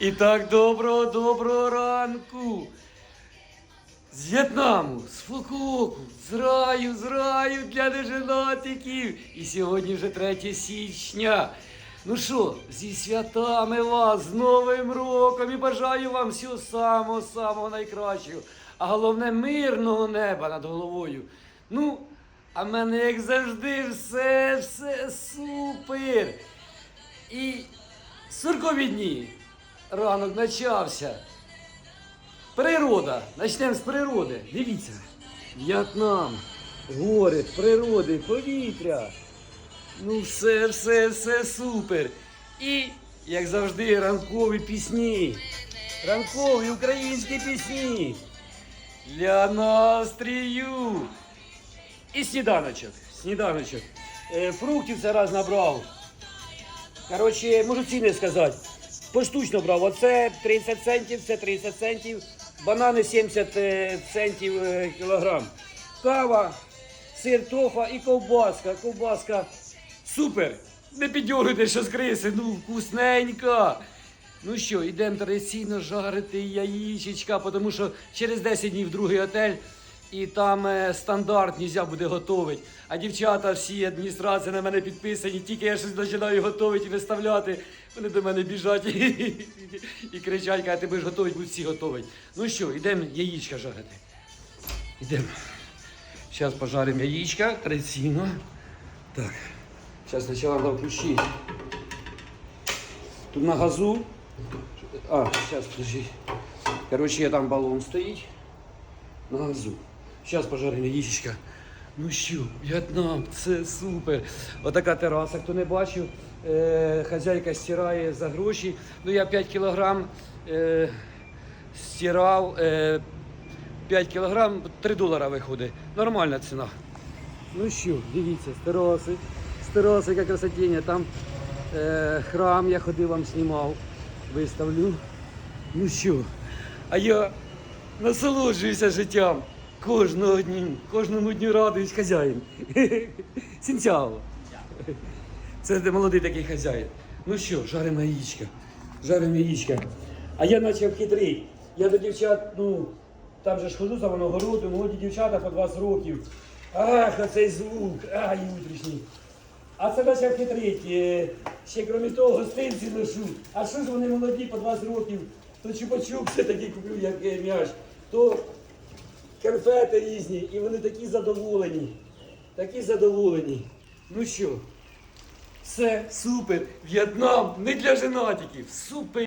І так доброго, доброго ранку. З В'єтнаму, з Фукуоку, з раю, з раю для неженатиків. І сьогодні вже 3 січня. Ну що, зі святами вас, з Новим роком і бажаю вам всього самого-самого найкращого. А головне мирного неба над головою. Ну, а в мене, як завжди, все, все супер. І суркові дні. Ранок почався. Природа. Почнемо з природи. Дивіться. В'єтнам, гори, природи, повітря. Ну, все, все, все супер. І, як завжди, ранкові пісні. Ранкові українські пісні. Для настрію. І сніданочок. Сніданочок. Е, фруктів це раз набрав. Коротше, можу ціни сказати. Поштучно брав. Оце 30 центів, це 30 центів. Банани 70 е, центів е, кілограм. Кава, сир тофа і ковбаска. Ковбаска супер. Не піддергуйте, що з ну вкусненька. Ну що, йдемо традиційно жарити яєчечка, тому що через 10 днів другий готель. І там е, стандарт нельзя буде готувати. А дівчата всі адміністрації на мене підписані, тільки я щось починаю готувати і виставляти. Вони до мене біжать і кричать, кажуть, ти будеш готувати, будуть всі готувати. Ну що, йдемо яєчка жарити. Йдемо. Зараз пожаримо яєчка традиційно. Так. Зараз спочатку треба включити. Тут на газу. А, зараз, подожди. Короче, там балон стоїть на газу. Зараз пожаримо яєчка. Ну що, В'єтнам, це супер. Отака тераса, хто не бачив, е, хазяйка стирає за гроші. Ну я 5 кілограм е, стирав, е, 5 кілограм 3 долара виходить. Нормальна ціна. Ну що, дивіться, з тераси, з тераси, яка красотіння. Там е, храм я ходив, вам знімав, виставлю. Ну що, а я насолоджуюся життям. Кожного дню, кожному дню радуюсь хазяїн. Сінцяво. Це молодий такий хазяїн. Ну що, жаримо яєчка. Жаримо яєчка. А я почав хитрий. Я до дівчат, ну, там же ж ходжу за воно городу, молоді дівчата по 20 років. Ах, оцей звук, ай, утрішній. А це почав хитрить. Ще крім того, гостинці ношу. А що ж вони молоді по 20 років? То чупа-чуп все таки куплю, як е, м'яч. То конфети різні, і вони такі задоволені. Такі задоволені. Ну що, все, супер. В'єтнам не для женатиків. Супер.